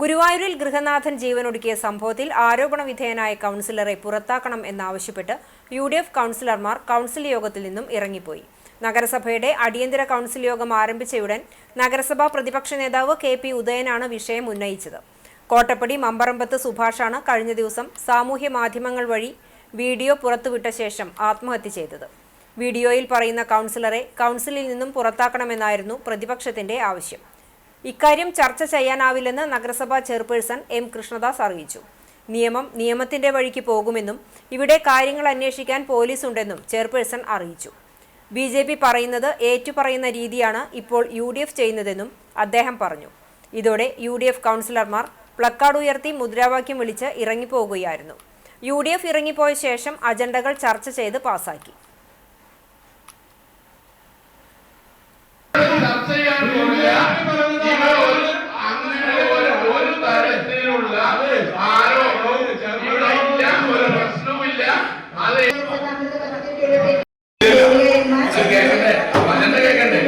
ഗുരുവായൂരിൽ ഗൃഹനാഥൻ ജീവനൊടുക്കിയ സംഭവത്തിൽ ആരോപണ വിധേയനായ കൗൺസിലറെ പുറത്താക്കണം എന്നാവശ്യപ്പെട്ട് യു ഡി എഫ് കൗൺസിലർമാർ കൗൺസിൽ യോഗത്തിൽ നിന്നും ഇറങ്ങിപ്പോയി. നഗരസഭയുടെ അടിയന്തര കൗൺസിൽ യോഗം ആരംഭിച്ചയുടൻ നഗരസഭാ പ്രതിപക്ഷ നേതാവ് കെ പി ഉദയനാണ് വിഷയം ഉന്നയിച്ചത്. കോട്ടപ്പടി മമ്പറമ്പത്ത് സുഭാഷാണ് കഴിഞ്ഞ ദിവസം സാമൂഹ്യ മാധ്യമങ്ങൾ വഴി വീഡിയോ പുറത്തുവിട്ട ശേഷം ആത്മഹത്യ ചെയ്തത്. വീഡിയോയിൽ പറയുന്ന കൗൺസിലറെ കൗൺസിലിൽ നിന്നും പുറത്താക്കണമെന്നായിരുന്നു പ്രതിപക്ഷത്തിന്റെ ആവശ്യം. ഇക്കാര്യം ചർച്ച ചെയ്യാനാവില്ലെന്ന് നഗരസഭാ ചെയർപേഴ്സൺ എം കൃഷ്ണദാസ് അറിയിച്ചു. നിയമം നിയമത്തിന്റെ വഴിക്ക് പോകുമെന്നും ഇവിടെ കാര്യങ്ങൾ അന്വേഷിക്കാൻ പോലീസ് ഉണ്ടെന്നും ചെയർപേഴ്സൺ അറിയിച്ചു. ബി ജെ പി പറയുന്നത് ഏറ്റുപറയുന്ന രീതിയാണ് ഇപ്പോൾ യു ഡി എഫ് ചെയ്യുന്നതെന്നും അദ്ദേഹം പറഞ്ഞു. ഇതോടെ യു ഡി എഫ് കൗൺസിലർമാർ പ്ലക്കാർഡ് ഉയർത്തി മുദ്രാവാക്യം വിളിച്ച് ഇറങ്ങിപ്പോകുകയായിരുന്നു. യു ഡി എഫ് ഇറങ്ങിപ്പോയ ശേഷം അജണ്ടകൾ ചർച്ച ചെയ്ത് പാസാക്കി. കേക്കണ്ടേ കേക്കണ്ടേ?